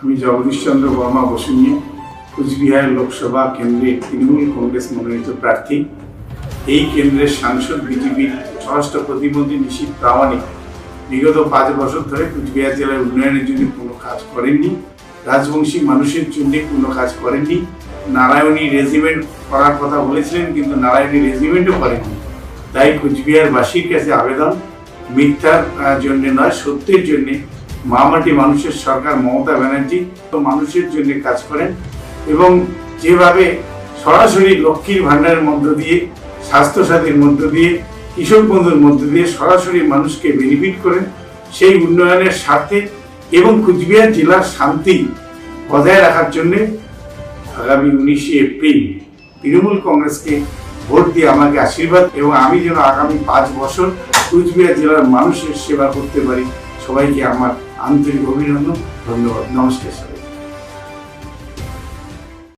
আমি জগদীশ চন্দ্র বর্মা বসুনিয়া কুচবিহার লোকসভা কেন্দ্রে তৃণমূল কংগ্রেস মনোনীত প্রার্থী। এই কেন্দ্রের সাংসদ বিজেপির স্বরাষ্ট্র প্রতিমন্ত্রী নিশীত প্রামাণিক বিগত পাঁচ বছর ধরে কুচবিহার জেলার উন্নয়নের জন্য কোনো কাজ করেননি, রাজবংশী মানুষের জন্য কোনো কাজ করেননি, নারায়ণী রেজিমেন্ট করার কথা বলেছিলেন কিন্তু নারায়ণী রেজিমেন্টও করেননি। তাই কুচবিহারবাসীর কাছে আবেদন, মিথ্যার জন্য নয়, সত্যের জন্য মামাটি মানুষের সরকার মমতা ব্যানার্জি তো মানুষের জন্য কাজ করেন এবং যেভাবে সরাসরি লক্ষ্মীর ভাণ্ডারের মধ্য দিয়ে, স্বাস্থ্যসাথীর মধ্য দিয়ে কৃষক বন্ধুর মধ্য দিয়ে সরাসরি মানুষকে বেনিফিট করেন, সেই উন্নয়নের স্বার্থে এবং কুচবিহার জেলার শান্তি বজায় রাখার জন্য আগামী উনিশে এপ্রিল তৃণমূল কংগ্রেসকে ভোট দিয়ে আমাকে আশীর্বাদ এবং আমি যেন আগামী পাঁচ বছর কুচবিহার জেলার মানুষের সেবা করতে পারি, সবাইকে আমার আন্তরিক অভিনন্দন ধন্যবাদ নমস্কার সবাই